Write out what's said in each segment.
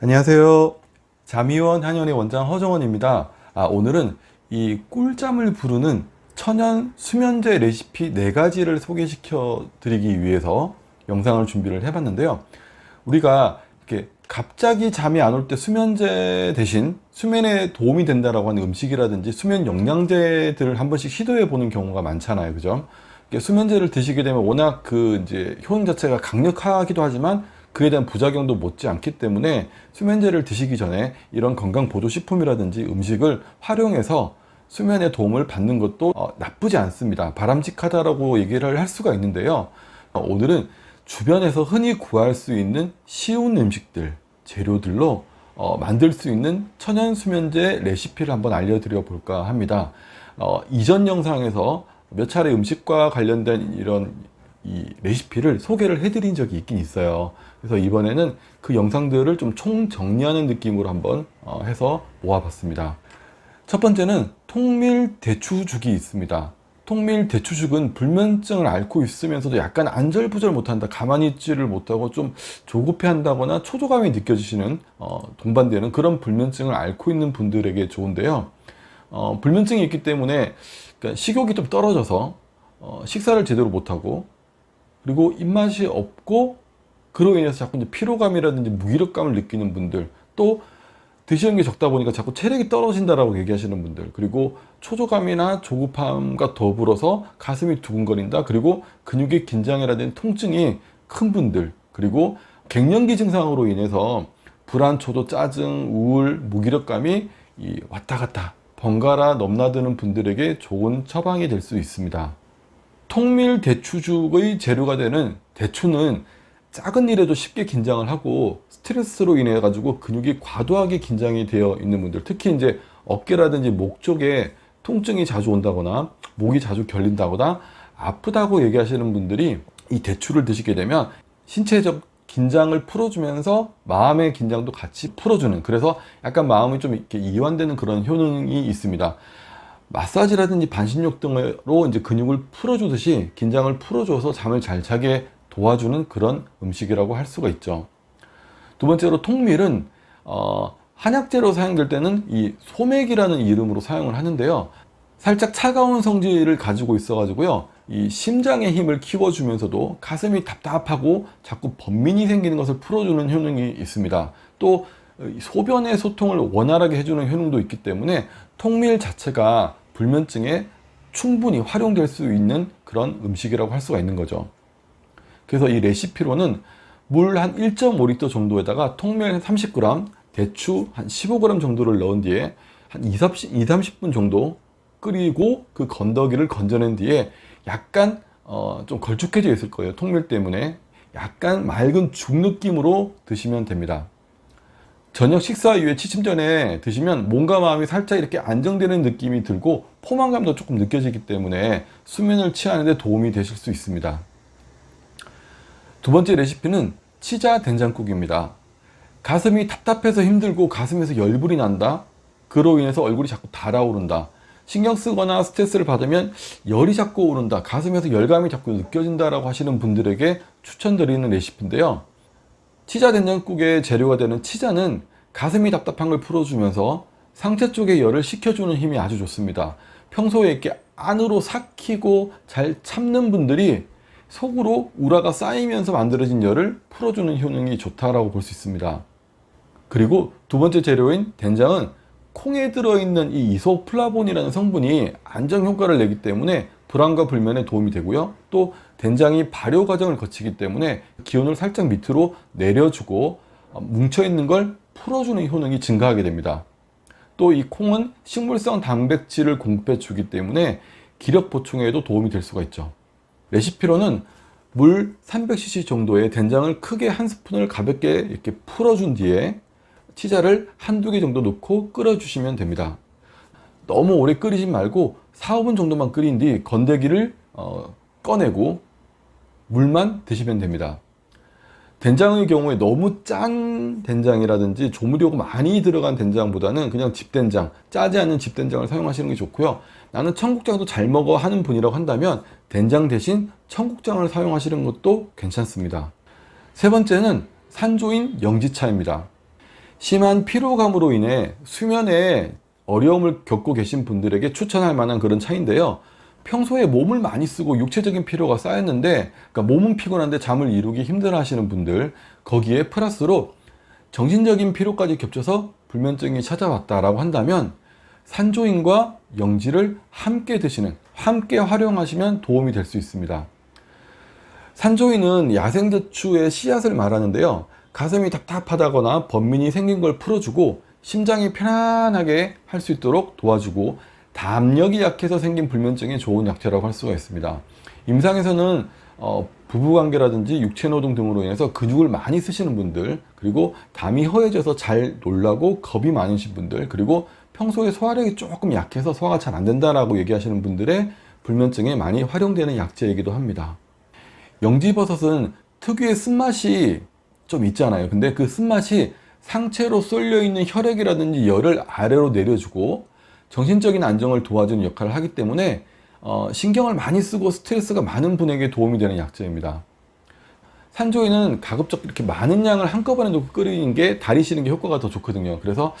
안녕하세요. 자미원 한연의 원장 허정원입니다. 아, 오늘은 이 꿀잠을 부르는 천연 수면제 레시피 네가지를 소개시켜 드리기 위해서 영상을 준비를 해봤는데요. 우리가 이렇게 갑자기 잠이 안 올 때 수면제 대신 수면에 도움이 된다라고 하는 음식이라든지 수면 영양제들을 한 번씩 시도해 보는 경우가 많잖아요. 그죠? 수면제를 드시게 되면 워낙 그 이제 효능 자체가 강력하기도 하지만 그에 대한 부작용도 못지 않기 때문에 수면제를 드시기 전에 이런 건강 보조 식품이라든지 음식을 활용해서 수면에 도움을 받는 것도 어, 나쁘지 않습니다. 바람직하다라고 얘기를 할 수가 있는데요. 어, 오늘은 주변에서 흔히 구할 수 있는 쉬운 음식들, 재료들로 어, 만들 수 있는 천연 수면제 레시피를 한번 알려드려 볼까 합니다. 어, 이전 영상에서 몇 차례 음식과 관련된 이런 이 레시피를 소개를 해드린 적이 있긴 있어요. 그래서 이번에는 그 영상들을 좀 총정리하는 느낌으로 한번 어, 해서 모아봤습니다. 첫 번째는 통밀 대추죽이 있습니다. 통밀 대추죽은 불면증을 앓고 있으면서도 약간 안절부절 못한다, 가만히 있지를 못하고 좀 조급해한다거나 초조감이 느껴지시는 어, 동반되는 그런 불면증을 앓고 있는 분들에게 좋은데요. 어, 불면증이 있기 때문에 그러니까 식욕이 좀 떨어져서 어, 식사를 제대로 못하고 그리고 입맛이 없고 그로 인해서 자꾸 이제 피로감이라든지 무기력감을 느끼는 분들 또 드시는 게 적다 보니까 자꾸 체력이 떨어진다라고 얘기하시는 분들 그리고 초조감이나 조급함과 더불어서 가슴이 두근거린다 그리고 근육의 긴장이라든지 통증이 큰 분들 그리고 갱년기 증상으로 인해서 불안, 초조, 짜증, 우울, 무기력감이 이 왔다 갔다 번갈아 넘나드는 분들에게 좋은 처방이 될 수 있습니다. 통밀 대추죽의 재료가 되는 대추는 작은 일에도 쉽게 긴장을 하고 스트레스로 인해 가지고 근육이 과도하게 긴장이 되어 있는 분들 특히 이제 어깨라든지 목 쪽에 통증이 자주 온다거나 목이 자주 결린다거나 아프다고 얘기하시는 분들이 이 대추를 드시게 되면 신체적 긴장을 풀어주면서 마음의 긴장도 같이 풀어주는 그래서 약간 마음이 좀 이렇게 이완되는 그런 효능이 있습니다. 마사지라든지 반신욕 등으로 이제 근육을 풀어주듯이 긴장을 풀어줘서 잠을 잘 자게 도와주는 그런 음식이라고 할 수가 있죠. 두 번째로 통밀은 어, 한약재로 사용될 때는 이 소맥이라는 이름으로 사용을 하는데요. 살짝 차가운 성질을 가지고 있어 가지고요. 이 심장의 힘을 키워주면서도 가슴이 답답하고 자꾸 번민이 생기는 것을 풀어주는 효능이 있습니다. 또 소변의 소통을 원활하게 해주는 효능도 있기 때문에 통밀 자체가 불면증에 충분히 활용될 수 있는 그런 음식이라고 할 수가 있는 거죠. 그래서 이 레시피로는 물 한 1.5리터 정도에다가 통밀 한 30g, 대추 한 15g 정도를 넣은 뒤에 한 2, 30, 2, 30분 정도 끓이고 그 건더기를 건져낸 뒤에 약간 어, 좀 걸쭉해져 있을 거예요. 통밀 때문에 약간 맑은 죽 느낌으로 드시면 됩니다. 저녁 식사 이후에 취침 전에 드시면 몸과 마음이 살짝 이렇게 안정되는 느낌이 들고 포만감도 조금 느껴지기 때문에 수면을 취하는데 도움이 되실 수 있습니다. 두 번째 레시피는 치자 된장국입니다. 가슴이 답답해서 힘들고 가슴에서 열불이 난다. 그로 인해서 얼굴이 자꾸 달아오른다. 신경 쓰거나 스트레스를 받으면 열이 자꾸 오른다. 가슴에서 열감이 자꾸 느껴진다라고 하시는 분들에게 추천드리는 레시피인데요. 치자 된장국의 재료가 되는 치자는 가슴이 답답한 걸 풀어주면서 상체 쪽에 열을 식혀주는 힘이 아주 좋습니다. 평소에 이렇게 안으로 삭히고 잘 참는 분들이 속으로 우라가 쌓이면서 만들어진 열을 풀어주는 효능이 좋다라고 볼 수 있습니다. 그리고 두 번째 재료인 된장은 콩에 들어있는 이 이소플라본이라는 성분이 안정 효과를 내기 때문에 불안과 불면에 도움이 되고요. 또 된장이 발효 과정을 거치기 때문에 기온을 살짝 밑으로 내려주고 뭉쳐있는 걸 풀어주는 효능이 증가하게 됩니다. 또 이 콩은 식물성 단백질을 공급해 주기 때문에 기력 보충에도 도움이 될 수가 있죠. 레시피로는 물 300cc 정도의 된장을 크게 한 스푼을 가볍게 이렇게 풀어준 뒤에 치자를 한두 개 정도 넣고 끓여주시면 됩니다. 너무 오래 끓이지 말고 4, 5분 정도만 끓인 뒤 건더기를 어, 꺼내고 물만 드시면 됩니다. 된장의 경우에 너무 짠 된장이라든지 조미료가 많이 들어간 된장보다는 그냥 집된장, 짜지 않은 집된장을 사용하시는 게 좋고요. 나는 청국장도 잘 먹어 하는 분이라고 한다면 된장 대신 청국장을 사용하시는 것도 괜찮습니다. 세 번째는 산조인 영지차입니다. 심한 피로감으로 인해 수면에 어려움을 겪고 계신 분들에게 추천할 만한 그런 차인데요. 평소에 몸을 많이 쓰고 육체적인 피로가 쌓였는데, 그러니까 몸은 피곤한데 잠을 이루기 힘들어 하시는 분들, 거기에 플러스로 정신적인 피로까지 겹쳐서 불면증이 찾아왔다라고 한다면, 산조인과 영지를 함께 드시는, 함께 활용하시면 도움이 될 수 있습니다. 산조인은 야생대추의 씨앗을 말하는데요. 가슴이 답답하다거나 번민이 생긴 걸 풀어주고 심장이 편안하게 할 수 있도록 도와주고 담력이 약해서 생긴 불면증에 좋은 약재라고 할 수가 있습니다. 임상에서는 어, 부부관계라든지 육체노동 등으로 인해서 근육을 많이 쓰시는 분들 그리고 담이 허해져서 잘 놀라고 겁이 많으신 분들 그리고 평소에 소화력이 조금 약해서 소화가 잘 안 된다라고 얘기하시는 분들의 불면증에 많이 활용되는 약재이기도 합니다. 영지버섯은 특유의 쓴맛이 좀 있잖아요. 근데 그 쓴맛이 상체로 쏠려 있는 혈액이라든지 열을 아래로 내려주고 정신적인 안정을 도와주는 역할을 하기 때문에 어, 신경을 많이 쓰고 스트레스가 많은 분에게 도움이 되는 약재입니다. 산조이는 가급적 이렇게 많은 양을 한꺼번에 넣고 끓이는 게 다리 시는 게 효과가 더 좋거든요. 그래서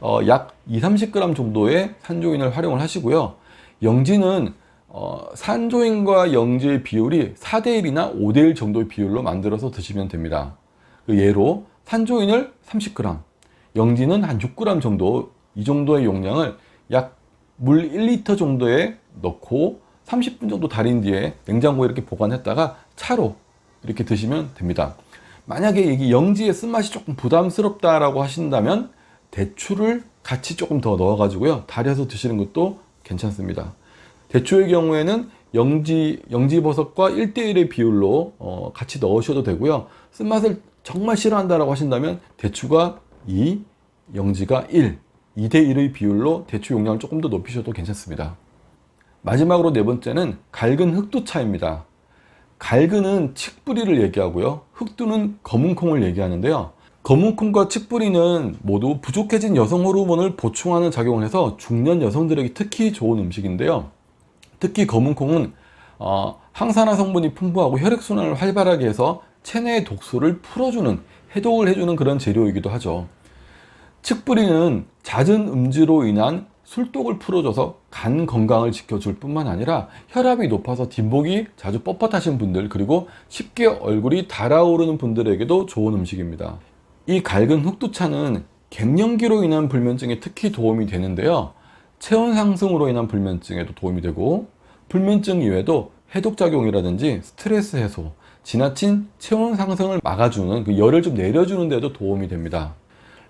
어, 약 2, 30g 정도의 산조인을 활용을 하시고요. 영지는 어, 산조인과 영지의 비율이 4대1이나 5대1 정도의 비율로 만들어서 드시면 됩니다. 그 예로 산조인을 30g, 영지는 한 6g 정도, 이 정도의 용량을 약 물 1리터 정도에 넣고 30분 정도 달인 뒤에 냉장고에 이렇게 보관했다가 차로 이렇게 드시면 됩니다. 만약에 이게 영지의 쓴맛이 조금 부담스럽다라고 하신다면 대추를 같이 조금 더 넣어가지고요. 달여서 드시는 것도 괜찮습니다. 대추의 경우에는 영지, 영지버섯과 1대1의 비율로 어, 같이 넣으셔도 되고요. 쓴맛을 정말 싫어한다라고 하신다면 대추가 2, 영지가 1, 2대 1의 비율로 대추 용량을 조금 더 높이셔도 괜찮습니다. 마지막으로 네 번째는 갈근 흑두차입니다. 갈근은 칡뿌리를 얘기하고요. 흑두는 검은콩을 얘기하는데요. 검은콩과 칡뿌리는 모두 부족해진 여성 호르몬을 보충하는 작용을 해서 중년 여성들에게 특히 좋은 음식인데요. 특히 검은콩은 어, 항산화 성분이 풍부하고 혈액순환을 활발하게 해서 체내의 독소를 풀어주는 해독을 해주는 그런 재료이기도 하죠. 칡뿌리는 잦은 음주로 인한 술독을 풀어줘서 간 건강을 지켜줄 뿐만 아니라 혈압이 높아서 뒷목이 자주 뻣뻣하신 분들 그리고 쉽게 얼굴이 달아오르는 분들에게도 좋은 음식입니다. 이 갈근 흑두차는 갱년기로 인한 불면증에 특히 도움이 되는데요. 체온 상승으로 인한 불면증에도 도움이 되고 불면증 이외에도 해독작용이라든지 스트레스 해소, 지나친 체온 상승을 막아주는 그 열을 좀 내려주는 데도 도움이 됩니다.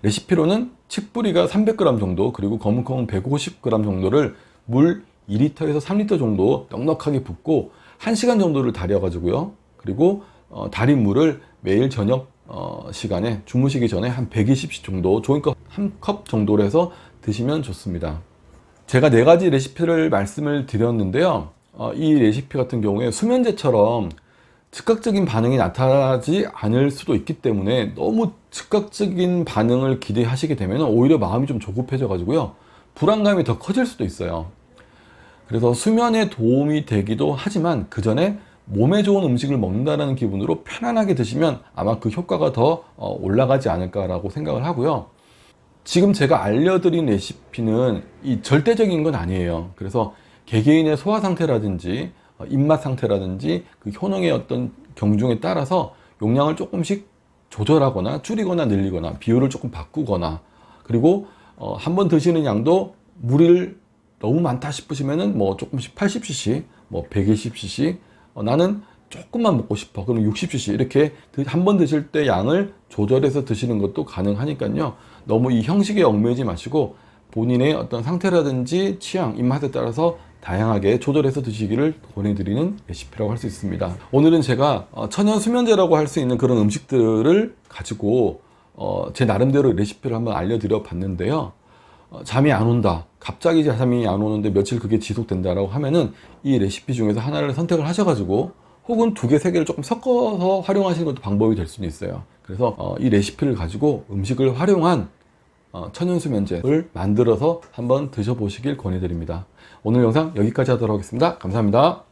레시피로는 칡뿌리가 300g 정도 그리고 검은콩은 150g 정도를 물 2리터에서 3리터 정도 넉넉하게 붓고 1시간 정도를 달여 가지고요. 그리고 어, 달인 물을 매일 저녁 어, 시간에 주무시기 전에 한 120씩 정도 종이컵 한 컵 정도로 해서 드시면 좋습니다. 제가 네 가지 레시피를 말씀을 드렸는데요. 어, 이 레시피 같은 경우에 수면제처럼 즉각적인 반응이 나타나지 않을 수도 있기 때문에 너무 즉각적인 반응을 기대하시게 되면 오히려 마음이 좀 조급해져 가지고요. 불안감이 더 커질 수도 있어요. 그래서 수면에 도움이 되기도 하지만 그 전에 몸에 좋은 음식을 먹는다는 기분으로 편안하게 드시면 아마 그 효과가 더 어, 올라가지 않을까라고 생각을 하고요. 지금 제가 알려드린 레시피는 이 절대적인 건 아니에요. 그래서 개개인의 소화 상태라든지 어, 입맛 상태라든지 그 효능의 어떤 경중에 따라서 용량을 조금씩 조절하거나 줄이거나 늘리거나 비율을 조금 바꾸거나 그리고 어, 한 번 드시는 양도 물을 너무 많다 싶으시면은 뭐 조금씩 80cc, 뭐 120cc 어, 나는 조금만 먹고 싶어. 그럼 60cc 이렇게 한 번 드실 때 양을 조절해서 드시는 것도 가능하니까요. 너무 이 형식에 얽매이지 마시고 본인의 어떤 상태라든지 취향, 입맛에 따라서 다양하게 조절해서 드시기를 권해드리는 레시피라고 할 수 있습니다. 오늘은 제가 어, 천연 수면제라고 할 수 있는 그런 음식들을 가지고 어, 제 나름대로 레시피를 한번 알려드려 봤는데요. 어, 잠이 안 온다. 갑자기 잠이 안 오는데 며칠 그게 지속된다라고 하면은 이 레시피 중에서 하나를 선택을 하셔가지고 혹은 두 개, 세 개를 조금 섞어서 활용하시는 것도 방법이 될 수는 있어요. 그래서 어, 이 레시피를 가지고 음식을 활용한 어, 천연수면제를 만들어서 한번 드셔보시길 권해드립니다. 오늘 영상 여기까지 하도록 하겠습니다. 감사합니다.